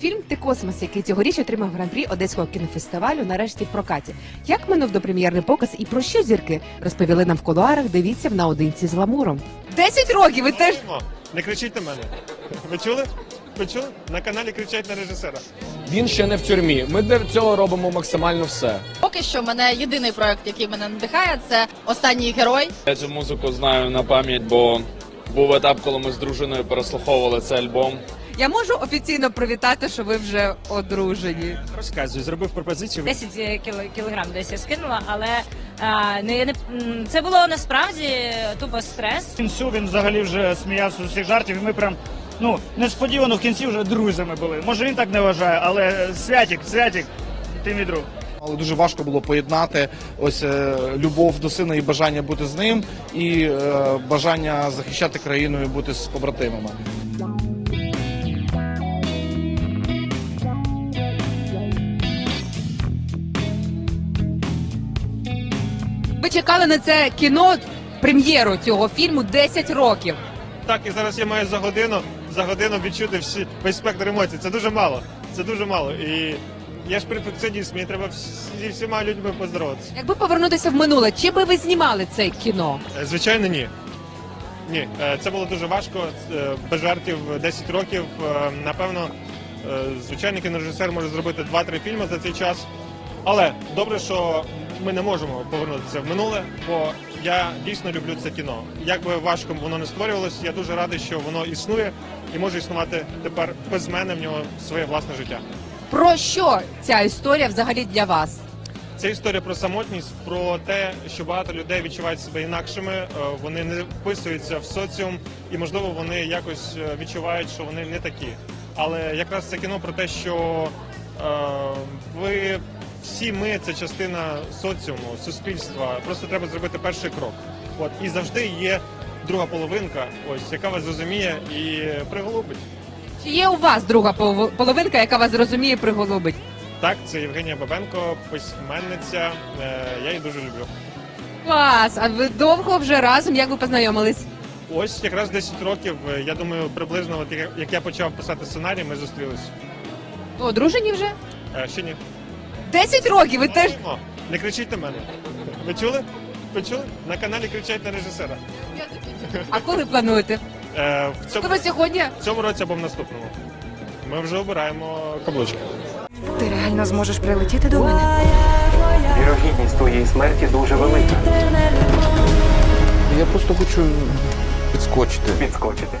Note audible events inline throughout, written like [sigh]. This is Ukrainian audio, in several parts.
Фільм Ти космос, який цьогоріч отримав гран-прі Одеського кінофестивалю, нарешті в прокаті. Як минув допрем'єрний показ і про що зірки розповіли нам в кулуарах. Дивіться в наодинці з гламуром. Десять років. Ви теж О, Не кричіть на мене. Ви чули? Ви чули? На каналі кричать на режисера. Він ще не в тюрмі. Ми для цього робимо максимально все. Поки що мене єдиний проект, який мене надихає, це останній герой. Я цю музику знаю на пам'ять, бо був етап, коли ми з дружиною переслуховували цей альбом. Я можу офіційно привітати, що ви вже одружені. Розказуй, зробив пропозицію. 10 кіло- кілограм десь я скинула, але а, не, не це було насправді тупо стрес. В кінцю він взагалі вже сміявся з усіх жартів, і ми прям ну несподівано в кінці вже друзями були. Може він так не вважає, але святік, святік, ти мій друг. Але дуже важко було поєднати ось е, любов до сина і бажання бути з ним, і е, бажання захищати країну і бути з побратимами. Чекали на це кіно прем'єру цього фільму 10 років. Так, і зараз я маю за годину, за годину відчути всі весь спектр емоцій. Це дуже мало. Це дуже мало. І я ж перфекціоніст, мені треба зі всіма людьми поздороватися. Якби повернутися в минуле, чи би ви знімали це кіно? Е, Звичайно, ні. Ні, е, це було дуже важко. е, Без жартів 10 років. Напевно, звичайний кінорежисер може зробити 2-3 фільми за цей час. Але добре, що ми не можемо повернутися в минуле, бо я дійсно люблю це кіно. Як би важко воно не створювалося, я дуже радий, що воно існує і може існувати тепер без мене в нього своє власне життя. Про що ця історія взагалі для вас? Це історія про самотність, про те, що багато людей відчувають себе інакшими, е, вони не вписуються в соціум, і можливо вони якось е, відчувають, що вони не такі. Але якраз це кіно про те, що е, ви всі ми це частина соціуму, суспільства. Просто треба зробити перший крок. От і завжди є друга половинка, ось яка вас зрозуміє і приголубить. Чи є у вас друга пов- половинка, яка вас зрозуміє і приголубить? Так, це Євгенія Бабенко, письменниця. Е, Я її дуже люблю. Клас! А ви довго вже разом? Як ви познайомились? Ось якраз 10 років. е, Я думаю, приблизно, от як- як я почав писати сценарій, ми зустрілись. Ви одружені вже? Е, Ще ні. 10 років. Ви теж О, не кричіть на мене. Ви чули? Ви чули? На каналі кричать на режисера. а коли плануєте? Е, В цьому, Коли сьогодні? в цьому році або в наступному. Ми вже обираємо каблучки. Ти реально зможеш прилетіти до мене? Вірогідність твоєї смерті дуже велика. Я просто хочу підскочити. Підскочити.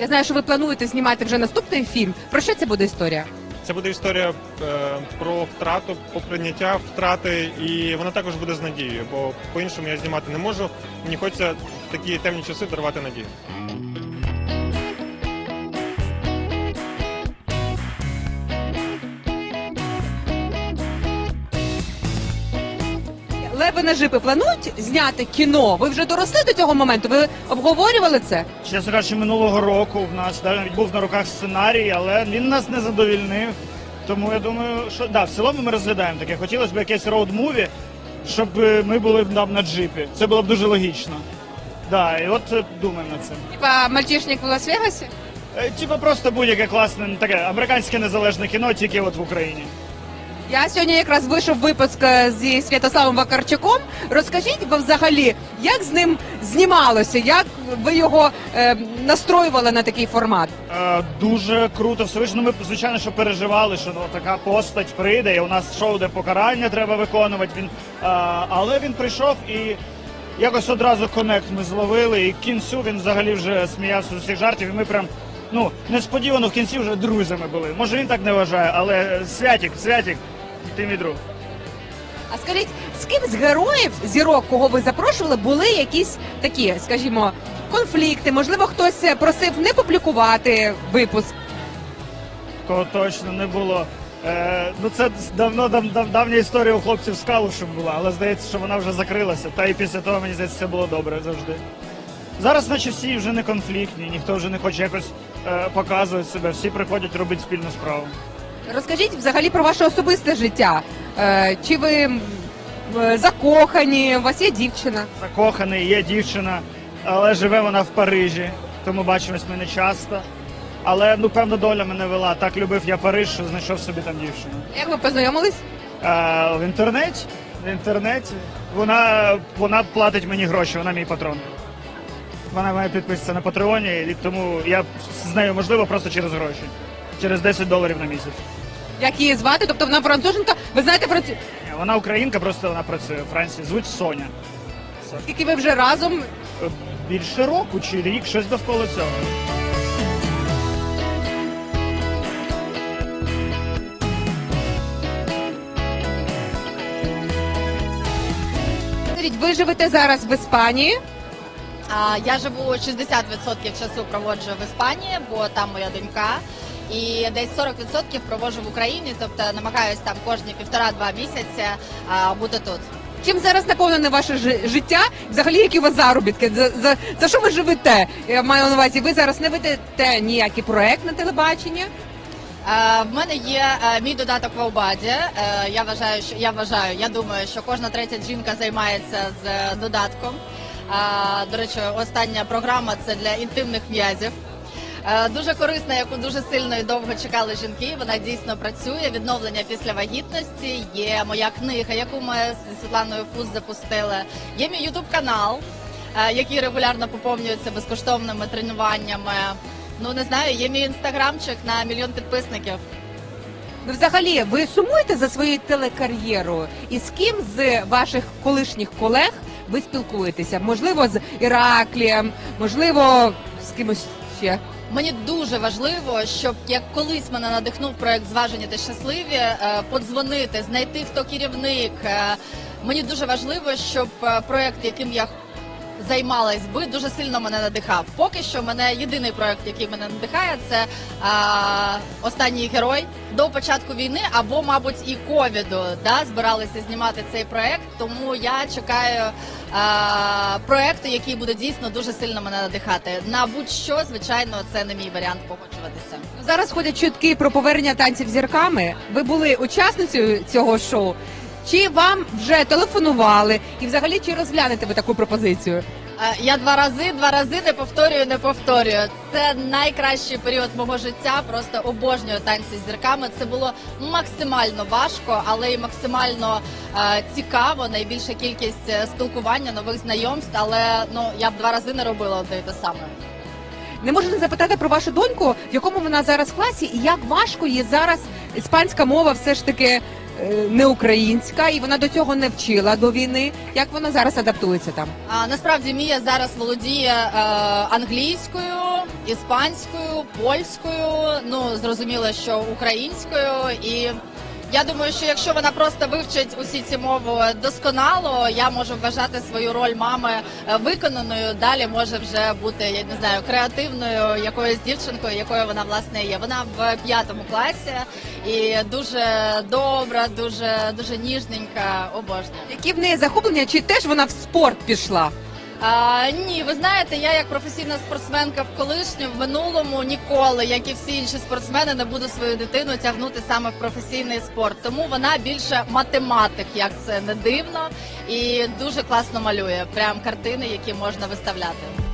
Я знаю, що ви плануєте знімати вже наступний фільм. Про що це буде історія? Це буде історія е, про втрату, про прийняття втрати, і вона також буде з надією, бо по-іншому я знімати не можу. Мені хочеться в такі темні часи дарувати надію. Леви на жипи планують зняти кіно? Ви вже доросли до цього моменту? Ви обговорювали це? Чесно кажучи, минулого року в нас навіть був на руках сценарій, але він нас не задовільнив. Тому я думаю, що да, в цілому ми розглядаємо таке. Хотілося б якесь роуд-муві, щоб е, ми були там на джипі. Це було б дуже логічно. Да, і от е, думаємо над цим. Типа мальчишник в Лас-Вегасі? Е, Типа просто будь-яке класне, таке американське незалежне кіно, тільки от в Україні. Я сьогодні якраз вийшов випуск е, зі Святославом Вакарчуком. Розкажіть, бо взагалі, як з ним знімалося, як ви його е, настроювали на такий формат? Е, дуже круто все. Ну, ми звичайно, що переживали, що ну така постать прийде, і у нас шоу, де покарання треба виконувати. Він е, але він прийшов і якось одразу конект ми зловили. І кінцю він взагалі вже сміявся з усіх жартів. І ми прям ну несподівано в кінці вже друзями були. Може він так не вважає, але святік, святік, ти мій друг. А скажіть, з ким з героїв зірок, кого ви запрошували, були якісь такі, скажімо, конфлікти? Можливо, хтось е, просив не публікувати випуск. Кого точно не було. Е, ну це давно дав, дав, давня історія у хлопців з Калушем була, але здається, що вона вже закрилася. Та і після того мені здається, все було добре завжди. Зараз, наче всі вже не конфліктні, ніхто вже не хоче якось е, показувати себе, всі приходять робити спільну справу. Розкажіть взагалі про ваше особисте життя. Е, чи ви е, закохані? У вас є дівчина? Закоханий, є дівчина, але живе вона в Парижі, тому бачимось ми не часто. Але ну певна доля мене вела. Так любив я Париж, що знайшов собі там дівчину. Як ви познайомились? Е, в інтернеті. В інтернеті. Вона, вона платить мені гроші, вона мій патрон. Вона має підписатися на Патреоні, і тому я з нею можливо просто через гроші. Через 10 доларів на місяць. Як її звати? Тобто вона француженка? Ви знаєте француз... Ні, Вона українка, просто вона працює в Франції. Звуть Соня. Скільки ви вже разом? Е, Більше року чи рік, щось довкола цього. Скажіть, Ви живете зараз в Іспанії? А я живу 60% часу проводжу в Іспанії, бо там моя донька. І десь 40% проводжу в Україні, тобто намагаюся там кожні півтора-два місяці а, бути тут. Чим зараз наповнене ваше життя? Взагалі, які у вас заробітки? За, за, за що ви живете? Я маю на увазі, ви зараз не ведете ніякий проект на телебаченні. Е, В мене є е, мій додаток в Аубаді. Е, Я вважаю, що я вважаю, я думаю, що кожна третя жінка займається з додатком. До речі, остання програма це для інтимних м'язів. Е, Дуже корисна, яку дуже сильно і довго чекали жінки. Вона дійсно працює. Відновлення після вагітності. Є моя книга, яку ми з Світланою Фуз запустили. Є мій ютуб канал, е, який регулярно поповнюється безкоштовними тренуваннями. Ну не знаю, є мій інстаграмчик на мільйон підписників. Ну, взагалі, ви сумуєте за своєю телекар'єрою? І з ким з ваших колишніх колег ви спілкуєтеся? Можливо, з Іраклієм, можливо, з кимось ще. Мені дуже важливо, щоб як колись мене надихнув проект Зважені та щасливі, е, подзвонити, знайти хто керівник. Е, Мені дуже важливо, щоб е, проект, яким я займалась би, дуже сильно мене надихав. Поки що мене єдиний проект, який мене надихає, це а, останній герой до початку війни або, мабуть, і ковіду. Да, збиралися знімати цей проект. Тому я чекаю а, проекту, який буде дійсно дуже сильно мене надихати. На будь-що, звичайно, це не мій варіант погоджуватися. Зараз ходять чутки про повернення танців зірками. Ви були учасницею цього шоу. Чи вам вже телефонували? І взагалі чи розглянете ви таку пропозицію? Е, Я два рази, два рази не повторюю, не повторюю. Це найкращий період мого життя. Просто обожнюю танці з зірками. Це було максимально важко, але й максимально е, цікаво. Найбільша кількість е, спілкування, нових знайомств. Але ну я б два рази не робила одне і те саме. Не можу не запитати про вашу доньку, в якому вона зараз класі, і як важко їй зараз іспанська мова все ж таки не українська, і вона до цього не вчила до війни. Як вона зараз адаптується там? А насправді Мія зараз володіє е, англійською, іспанською, польською. Ну зрозуміло, що українською. І я думаю, що якщо вона просто вивчить усі ці мови досконало, я можу вважати свою роль мами е, виконаною. Далі може вже бути я не знаю креативною якоюсь дівчинкою, якою вона власне є. Вона в п'ятому класі і дуже добра, дуже дуже ніжненька, обожнюю. Які в неї захоплення, чи теж вона в спорт пішла? А, ні, ви знаєте, я як професійна спортсменка в колишньому в минулому ніколи, як і всі інші спортсмени, не буду свою дитину тягнути саме в професійний спорт. Тому вона більше математик, як це не дивно, і дуже класно малює. Прям картини, які можна виставляти.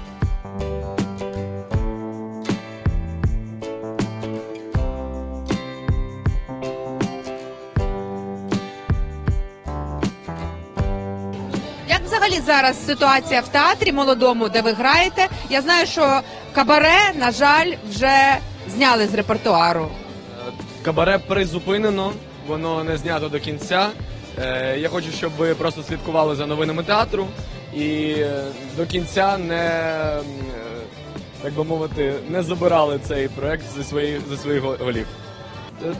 Взагалі зараз ситуація в театрі молодому, де ви граєте? Я знаю, що кабаре, на жаль, вже зняли з репертуару. Кабаре призупинено, воно не знято до кінця. Е, Я хочу, щоб ви просто слідкували за новинами театру і е, до кінця не, е, так би мовити, не забирали цей проект зі своїх зі своїх го- голів.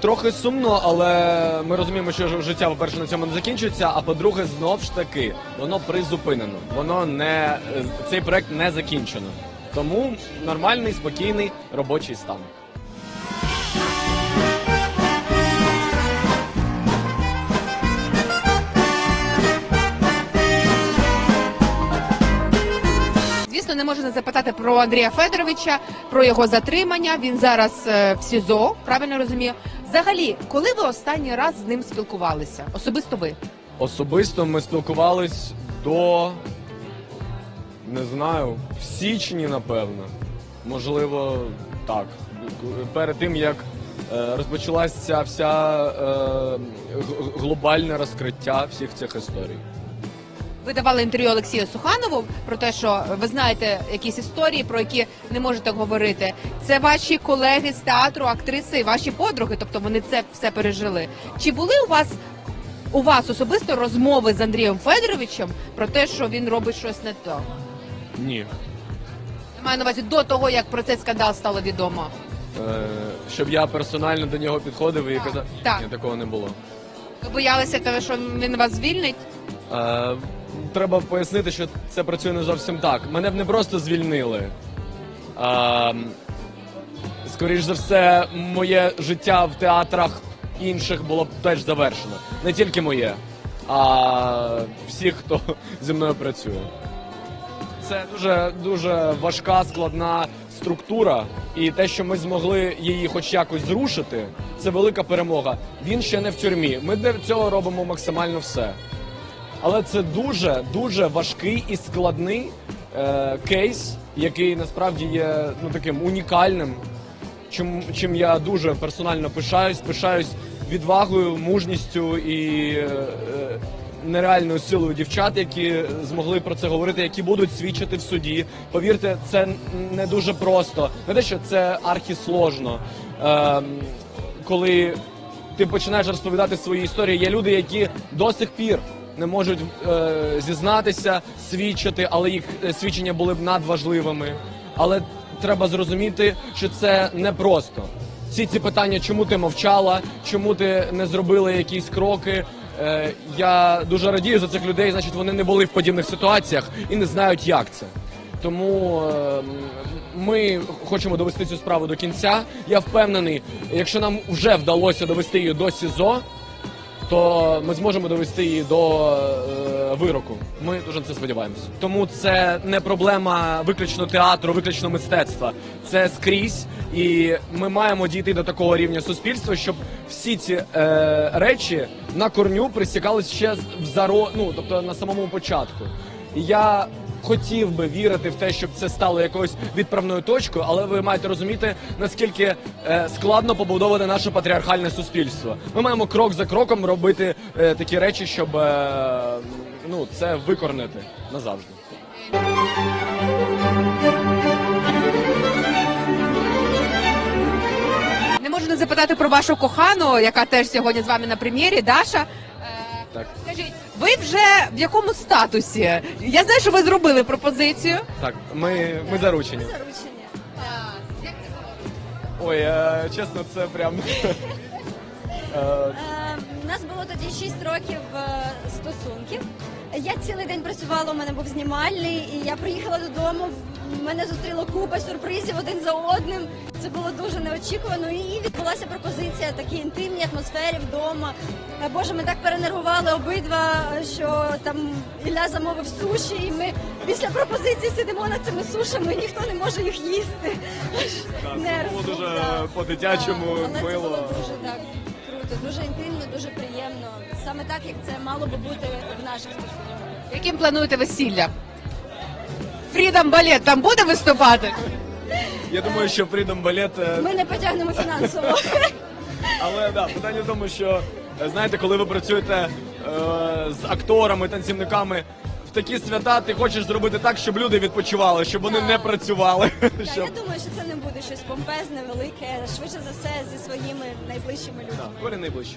Трохи сумно, але ми розуміємо, що життя, по-перше, на цьому не закінчується, а по-друге, знов ж таки, воно призупинено. Воно не е, цей проект не закінчено. Тому нормальний, спокійний робочий стан. Не можу не запитати про Андрія Федоровича, про його затримання. Він зараз е, в СІЗО, правильно розумію. Взагалі, коли ви останній раз з ним спілкувалися? Особисто ви? Особисто ми спілкувались до не знаю, в січні, напевно. Можливо, так. перед тим як е, розпочалася вся е, глобальне розкриття всіх цих історій. Ви давали інтерв'ю Олексію Суханову про те, що ви знаєте якісь історії, про які не можете говорити. Це ваші колеги з театру, актриси, ваші подруги, тобто вони це все пережили. Чи були у вас у вас особисто розмови з Андрієм Федоровичем про те, що він робить щось не то? Ні. Я маю на увазі до того, як про цей скандал стало відомо. Е, щоб я персонально до нього підходив і казав, так. ні, такого не було. Ви боялися того, що він вас звільнить? Е, треба пояснити, що це працює не зовсім так. Мене б не просто звільнили. Е, скоріш за все, моє життя в театрах інших було б теж завершено. Не тільки моє, а всіх, хто зі мною працює. Це дуже дуже важка, складна структура, і те, що ми змогли її хоч якось зрушити, це велика перемога. Він ще не в тюрмі. Ми для цього робимо максимально все. Але це дуже дуже важкий і складний е, кейс, який насправді є ну таким унікальним. Чим, чим я дуже персонально пишаюсь, пишаюсь відвагою, мужністю і е, нереальною силою дівчат, які змогли про це говорити, які будуть свідчити в суді. Повірте, це не дуже просто. Не те, що це архісложно. Е, коли ти починаєш розповідати свої історії, є люди, які до сих пір не можуть е, зізнатися, свідчити, але їх е, свідчення були б надважливими. Але треба зрозуміти, що це непросто. Всі ці питання, чому ти мовчала, чому ти не зробила якісь кроки. Е, я дуже радію за цих людей, значить вони не були в подібних ситуаціях і не знають, як це. Тому е, ми хочемо довести цю справу до кінця. Я впевнений, якщо нам вже вдалося довести її до СІЗО, то ми зможемо довести її до е, вироку. Ми дуже на це сподіваємося. Тому це не проблема виключно театру, виключно мистецтва. Це скрізь, і ми маємо дійти до такого рівня суспільства, щоб всі ці е, речі на корню присікались ще в заро, ну тобто на самому початку. Я хотів би вірити в те, щоб це стало якоюсь відправною точкою, але ви маєте розуміти, наскільки е, складно побудоване наше патріархальне суспільство. Ми маємо крок за кроком робити е, такі речі, щоб е, ну це викорнити назавжди. Не можу не запитати про вашу кохану, яка теж сьогодні з вами на прем'єрі, Даша. Е, Так, Скажіть, ви вже в якому статусі? Я знаю, що ви зробили пропозицію. так, ми, ми заручені. Як це було? Ой, е, чесно, це прям. е, У нас було тоді 6 років е, стосунків. Я цілий день працювала, у мене був знімальний, і я приїхала додому. Мене зустріло купа сюрпризів один за одним. Це було дуже неочікувано. І відбулася пропозиція такій інтимній атмосфері вдома. Е, Боже, ми так перенервували обидва, що там Ілля замовив суші, і ми після пропозиції сидимо над цими сушами, і ніхто не може їх їсти. Нерв було дуже по-дитячому, але мило. Це було дуже так круто, дуже інтимно, дуже приємно. Саме так, як це мало би бути в наших стосунках. Яким плануєте весілля? Фрідом балет там буде виступати? Я думаю, що Freedom Ballet е, Ми не потягнемо фінансово. [laughs] Але да, питання в тому, що е, знаєте, коли ви працюєте е, з акторами, танцівниками. В такі свята ти хочеш зробити так, щоб люди відпочивали, щоб вони не працювали. Та, [laughs] Щоб... Я думаю, що це не буде щось помпезне, велике, швидше за все зі своїми найближчими людьми. Так, Коля найближче.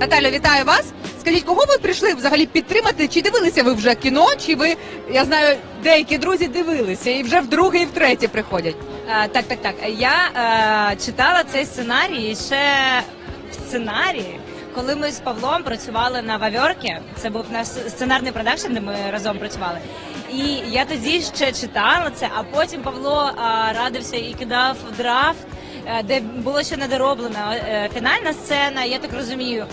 Наталя, вітаю вас. Скажіть, кого ви прийшли взагалі підтримати? Чи дивилися ви вже кіно? Чи ви, я знаю, деякі друзі дивилися і вже вдруге і втретє приходять? Е, так, так, так. Я е, читала цей сценарій ще в сценарії. Коли ми з Павлом працювали на Вавьорки, це був наш сценарний продакшн, де ми разом працювали. І я тоді ще читала це, а потім Павло а, радився і кидав драфт, е, де було ще недороблена е, фінальна сцена, я так розумію.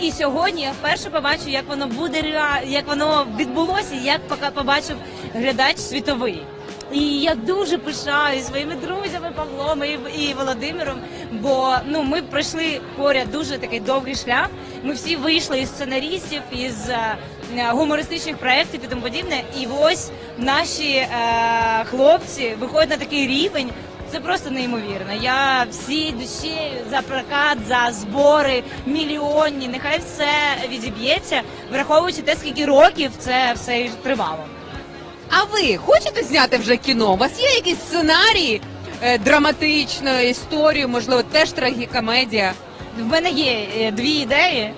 І сьогодні я вперше побачу, як воно буде як воно відбулося, як побачив глядач світовий. І я дуже пишаюсь своїми друзями Павлом і, Володимиром. Бо ну ми пройшли поряд дуже такий довгий шлях. Ми всі вийшли із сценарістів, із е, гумористичних проєктів і тому подібне. І ось наші е, хлопці виходять на такий рівень. Це просто неймовірно. Я всі душі за прокат, за збори мільйонні. Нехай все відіб'ється, враховуючи те, скільки років це все тривало. А ви хочете зняти вже кіно? У вас є якісь сценарії е, драматичної історії, можливо, теж трагікомедія? В мене є е, дві ідеї, е,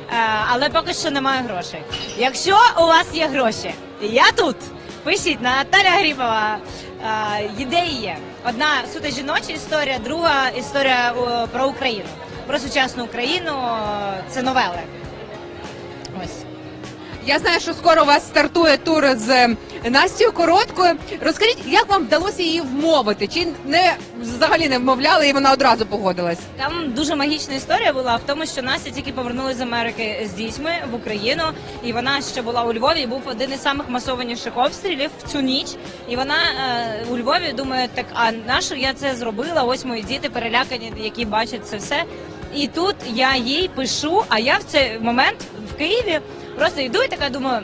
але поки що немає грошей. Якщо у вас є гроші, я тут. Пишіть на Наталя Гріпова. Е, Ідеї є. Одна суто жіноча історія, друга історія про Україну. Про сучасну Україну. Це новели. Я знаю, що скоро у вас стартує тур з е, Настю Короткою. Розкажіть, як вам вдалося її вмовити? Чи не взагалі не вмовляли, і вона одразу погодилась? Там дуже магічна історія була в тому, що Настя тільки повернулася з Америки з дітьми в Україну, і вона ще була у Львові. і Був один із самих масованіших обстрілів в цю ніч. І вона е, у Львові думає, так а нащо я це зробила? Ось мої діти перелякані, які бачать це все. І тут я їй пишу, а я в цей момент в Києві просто йду і така думаю.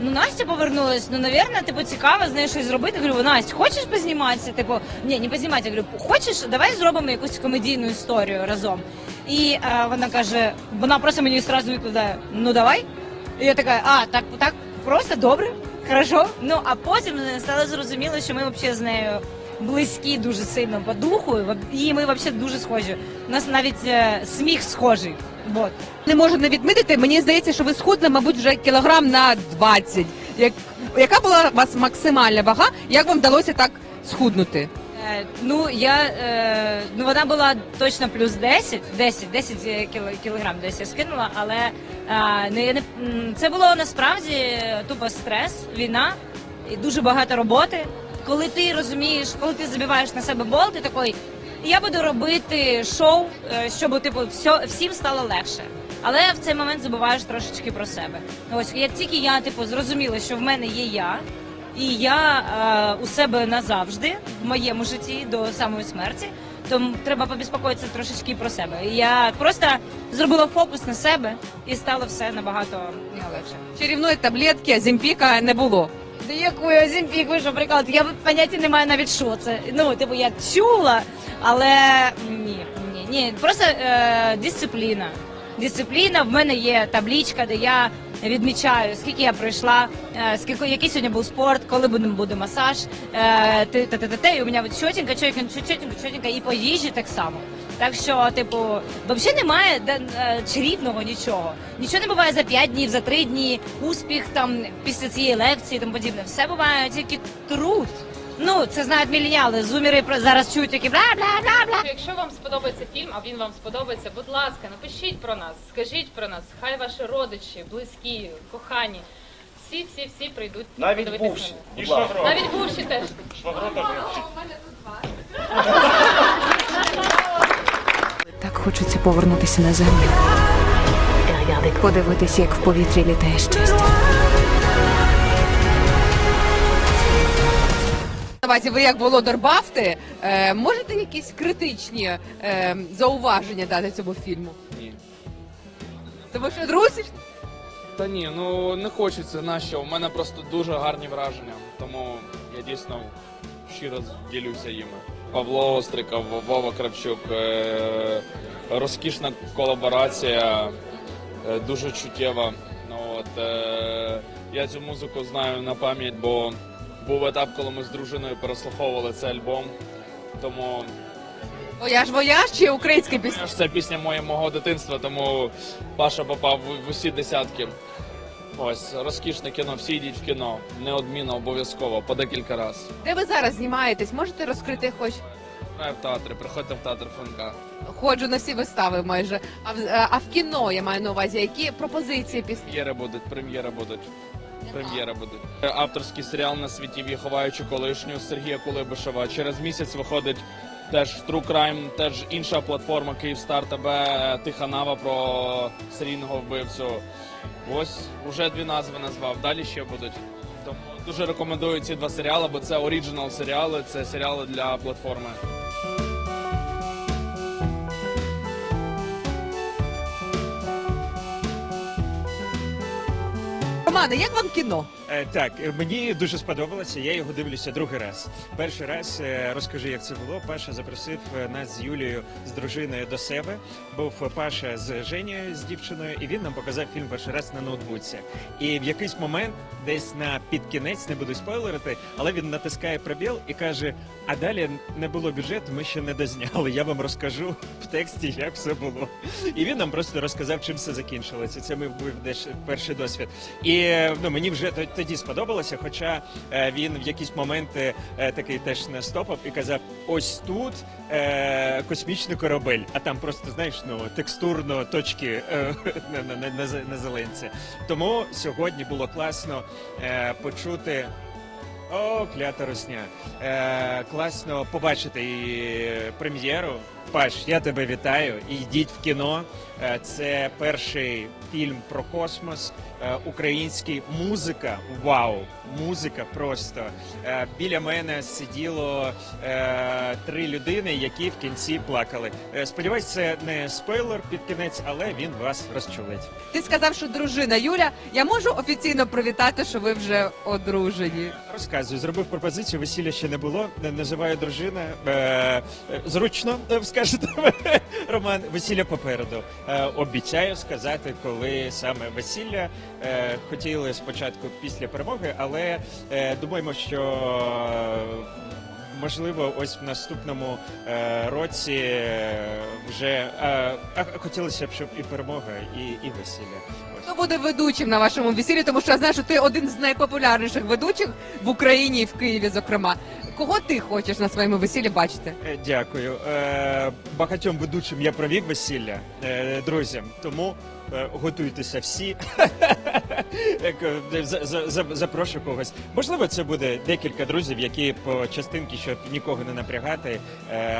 Ну, Настя повернулась, ну, навірно, типу, цікаво з нею щось зробити. Говорю, Настя, хочеш позніматися? Типу, ні, не позніматися. Говорю, хочеш, давай зробимо якусь комедійну історію разом. І е, вона каже, вона просто мені одразу відповідає, ну давай. І я така, а, так, так, просто добре, хорошо. Ну, а потім стало зрозуміло, що ми взагалі з нею близькі дуже сильно по духу, і ми взагалі дуже схожі. У нас навіть е, сміх схожий. Вот. Не можу не відмітити. Мені здається, що ви схудли, мабуть, вже кілограм на 20. Як яка була у вас максимальна вага? Як вам вдалося так схуднути? Е, Ну я е, ну вона була точно плюс 10, 10, 10 кіло, кілограм десь я скинула, але е, ну, не м, це було насправді тупо стрес, війна і дуже багато роботи. Коли ти розумієш, коли ти забиваєш на себе болт, ти такий, я буду робити шоу, е, щоб типу все, всім стало легше. Але в цей момент забуваєш трошечки про себе. Ось як тільки я типу зрозуміла, що в мене є я, і я е, у себе назавжди в моєму житті до самої смерті. То треба побіспокоїтися трошечки про себе. Я просто зробила фокус на себе і стало все набагато легше. Чарівної таблетки Азімпіка не було. Да якою Озімпік, ви що прикалуєте? Я поняття не маю навіть що це. Ну, типу, я чула, але ні, ні, ні. Просто е, дисципліна. Дисципліна, в мене є таблічка, де я відмічаю, скільки я пройшла, е, скільки, який сьогодні був спорт, коли буде, буде масаж, е, те, те, те, те, те, і у мене от чотенько, чотенько, чотенько, чотенько, і по їжі так само. Так що, типу, взагалі немає де, е, чарівного нічого. Нічого не буває за 5 днів, за 3 дні, успіх там після цієї лекції і тому подібне. Все буває тільки труд. Ну, це знають мільйони. Зумери про- зараз чують такі бла бла бла бла. Якщо вам сподобається фільм, а він вам сподобається, будь ласка, напишіть про нас, скажіть про нас. Хай ваші родичі, близькі, кохані, всі, всі, всі прийдуть. Навіть бувші. І. Навіть бувші теж. Швагро теж. [laughs] Так хочеться повернутися на землю. Подивитися, як в повітрі літає щастя. Давайте ви як володар Бафти, е, можете якісь критичні е, зауваження дати цьому фільму? Ні. Тому що друзі, Та ні, ну не хочеться нащо. У мене просто дуже гарні враження, тому я дійсно щиро ділюся їми. Павло Остриков, Вова Кравчук, е- розкішна колаборація, е, дуже чуттєва. Ну, от, е- я цю музику знаю на пам'ять, бо був етап, коли ми з дружиною переслуховували цей альбом. Тому вояж вояж чи українська пісня? це пісня моє мого дитинства, тому Паша попав в, в усі десятки. Ось розкішне кіно, всі йдіть в кіно. Неодмінно, обов'язково, по декілька разів. Де ви зараз знімаєтесь? Можете розкрити хоч Знаю в театрі, приходьте в театр Франка. ходжу на всі вистави майже. А в, е, а в кіно я маю на увазі, які пропозиції пісні? Прем'єри будуть, прем'єри будуть. Прем'єри будуть. Авторський серіал на світі ховаючи колишню Сергія Кулебишева. Через місяць виходить теж True Crime, теж інша платформа Київстар тебе Тиханава про серійного вбивцю. Ось уже дві назви назвав. Далі ще будуть. Тому дуже рекомендую ці два серіали, бо це оріджинал серіали, це серіали для платформи. Романе, як вам кіно? Е, Так, е, мені дуже сподобалося. Я його дивлюся другий раз. Перший раз е, розкажи, як це було. Паша запросив е, нас з Юлією з дружиною до себе. Був Паша з Женєю, з дівчиною, і він нам показав фільм перший раз на ноутбуці. І в якийсь момент, десь на під кінець, не буду спойлерити, але він натискає пробіл і каже: а далі не було бюджету, ми ще не дозняли. Я вам розкажу в тексті, як все було. І він нам просто розказав, чим все закінчилося. Це ми був десь перший досвід. І ну мені вже тоді сподобалося, хоча е, він в якісь моменти е, такий теж не стопав і казав: ось тут е, космічний корабель, а там просто знаєш, ну текстурно точки е, [laughs] на, на, на, на зеленці. Тому сьогодні було класно е, почути. О, клята русня. Е, класно побачити і прем'єру. Паш, я тебе вітаю. Йдіть в кіно. Е, це перший фільм про космос. Е, український музика. Вау! Музика просто. Е, біля мене сиділо три людини, які в кінці плакали. Сподіваюсь, це не спойлер під кінець, але він вас розчулить. Ти сказав, що дружина Юля. Я можу офіційно привітати, що ви вже одружені. Розказую, зробив пропозицію, весілля ще не було. Називаю дружина. Зручно е, скажете [laughs] Роман. Весілля попереду. Е, обіцяю сказати, коли саме весілля. Е, хотіли спочатку після перемоги, але е, думаємо, що. Можливо, ось в наступному році вже а хотілося б, щоб і перемога, і, і весілля. Хто буде ведучим на вашому весіллі? Тому що я знаю, що ти один з найпопулярніших ведучих в Україні і в Києві, зокрема. Кого ти хочеш на своєму весіллі бачити? Е, Дякую. Е, Багатьом ведучим я провів весілля, е, друзі. Тому е, готуйтеся всі. [laughs] Як, е, за- за- за- Запрошу когось. Можливо, це буде декілька друзів, які по частинки, щоб нікого не напрягати.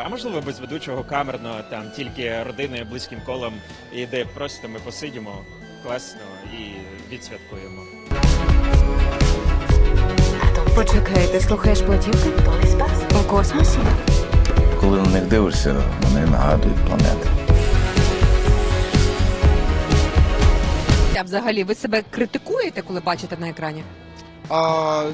А можливо, без ведучого камерно, там тільки родиною, близьким колом, і де просто ми посидимо класно і відсвяткуємо. Почекай, ти слухаєш платівки? У космосі? Коли на них дивишся, вони нагадують планети. А взагалі, ви себе критикуєте, коли бачите на екрані? А,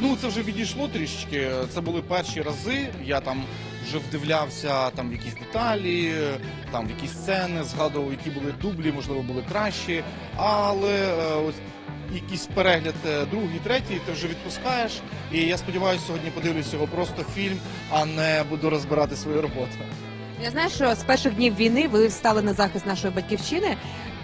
ну, це вже відійшло трішечки. Це були перші рази. Я там вже вдивлявся там в якісь деталі, там в якісь сцени, згадував, які були дублі, можливо, були кращі. Але е, ось якийсь перегляд е, другий, третій, ти вже відпускаєш. І я сподіваюся, сьогодні подивлюсь його просто фільм, а не буду розбирати свою роботу. Я знаю, що з перших днів війни ви стали на захист нашої батьківщини,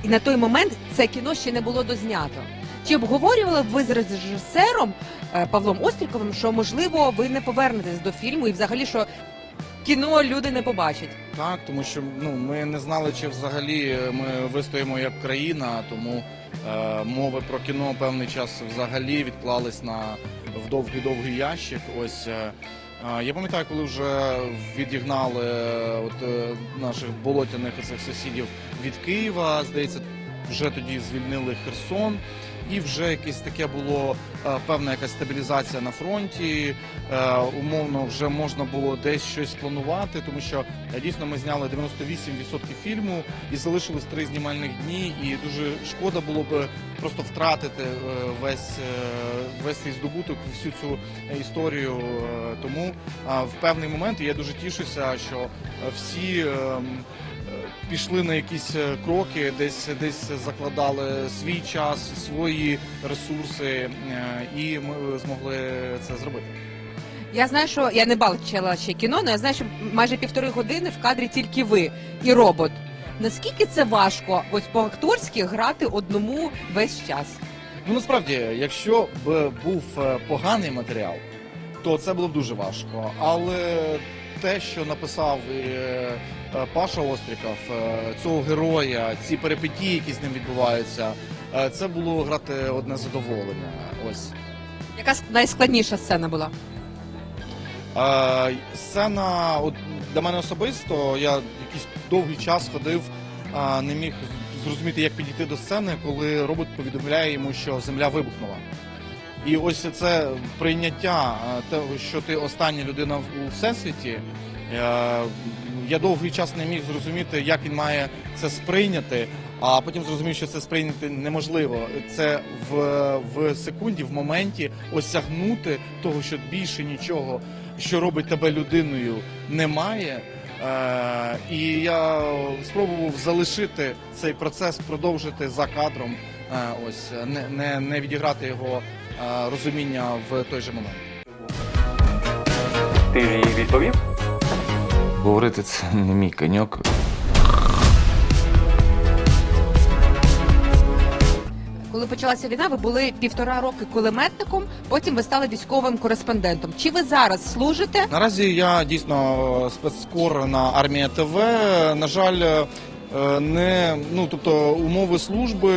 і на той момент це кіно ще не було дознято. Чи обговорювали ви з режисером е, Павлом Остріковим, що можливо ви не повернетесь до фільму і взагалі що кіно люди не побачать? Так, тому що ну ми не знали, чи взагалі ми вистоїмо як країна, тому е, мови про кіно певний час взагалі відклались на в довгий довгий ящик. Ось е, е, я пам'ятаю, коли вже відігнали е, от е, наших болотяних цих сусідів від Києва, здається, вже тоді звільнили Херсон. І вже якесь таке було е, певна якась стабілізація на фронті. Е, умовно, вже можна було десь щось планувати, тому що е, дійсно ми зняли 98% фільму і залишилось три знімальних дні. І дуже шкода було б просто втратити весь весь цей здобуток, всю цю історію. Тому в певний момент я дуже тішуся, що всі. Пішли на якісь е, кроки, десь десь закладали свій час, свої ресурси, е, і ми змогли це зробити. Я знаю, що я не бачила ще кіно, але я знаю, що майже півтори години в кадрі тільки ви і робот. Наскільки це важко ось по-акторськи грати одному весь час? Ну насправді, якщо б був е, поганий матеріал, то це було б дуже важко. Але те, що написав Паша Остріков, е, цього героя, ці перипетії, які з ним відбуваються, е, це було грати одне задоволення. Ось. Яка найскладніша сцена була? Е, Сцена, от для мене особисто, я якийсь довгий час ходив, не міг зрозуміти, як підійти до сцени, коли робот повідомляє йому, що земля вибухнула. І ось це прийняття е, того, що ти остання людина у всесвіті. Я довгий час не міг зрозуміти, як він має це сприйняти. А потім зрозумів, що це сприйняти неможливо. Це в, в секунді, в моменті осягнути того, що більше нічого, що робить тебе людиною, немає. Е, і я спробував залишити цей процес, продовжити за кадром. Е, ось не, не, не відіграти його е, розуміння в той же момент. Ти ж їй відповів? Говорити це не мій коньок. Коли почалася війна, ви були півтора роки кулеметником, потім ви стали військовим кореспондентом. Чи ви зараз служите? Наразі я дійсно спецкор на армія ТВ. На жаль, е, не ну тобто умови служби,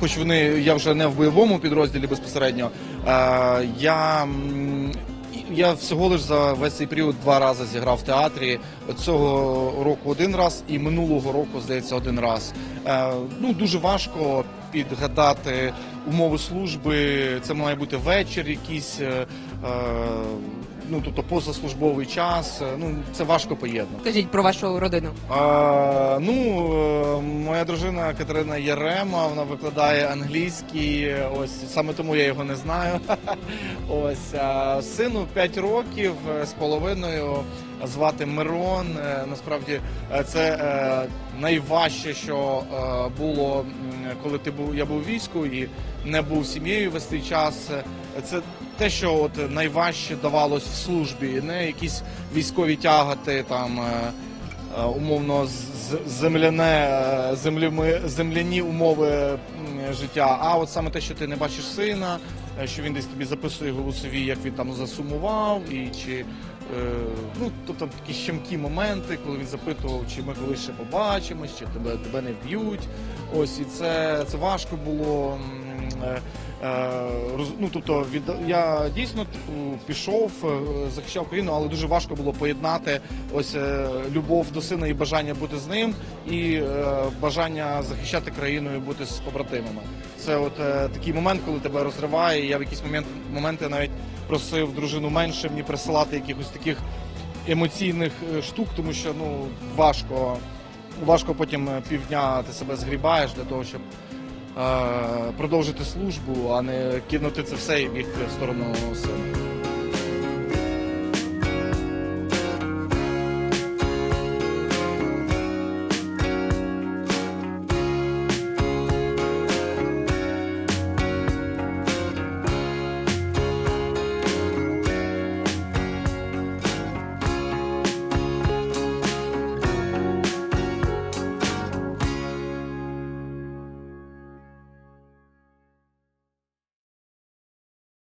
хоч вони я вже не в бойовому підрозділі безпосередньо. е, Я я всього лиш за весь цей період два рази зіграв в театрі. Цього року один раз і минулого року, здається, один раз. Е, Ну дуже важко підгадати умови служби. Це має бути вечір, якийсь. Ну, тобто позаслужбовий час, Е, ну це важко поєднати. Скажіть про вашу родину. А, ну, е, моя дружина Катерина Ярема, вона викладає англійський. Ось саме тому я його не знаю. [laughs] Ось а сину 5 років е, з половиною звати Мирон. Насправді це найважче, що було, коли ти був я був війську і не був сім'єю весь цей час. Це те, що от найважче давалось в службі, не якісь військові тягати там. е, е, умовно земляне, е, землями, земляні умови життя. А от саме те, що ти не бачиш сина, що він десь тобі записує голосові, як він там засумував, і чи ну тобто такі щемкі моменти, коли він запитував, чи ми колись ще побачимось, чи тебе тебе не вб'ють. Ось і це, це важко було. Е, Ну, тобто, від я дійсно типу, пішов, е, захищав країну, але дуже важко було поєднати ось е, любов до сина і бажання бути з ним, і бажання захищати країну і бути з побратимами. Це от такий момент, коли тебе розриває. Я в якісь момент, моменти навіть просив дружину менше мені присилати якихось таких емоційних штук, тому що ну важко, важко потім півдня ти себе згрібаєш для того, щоб продовжити службу, а не кинути це все і бігти в сторону сина.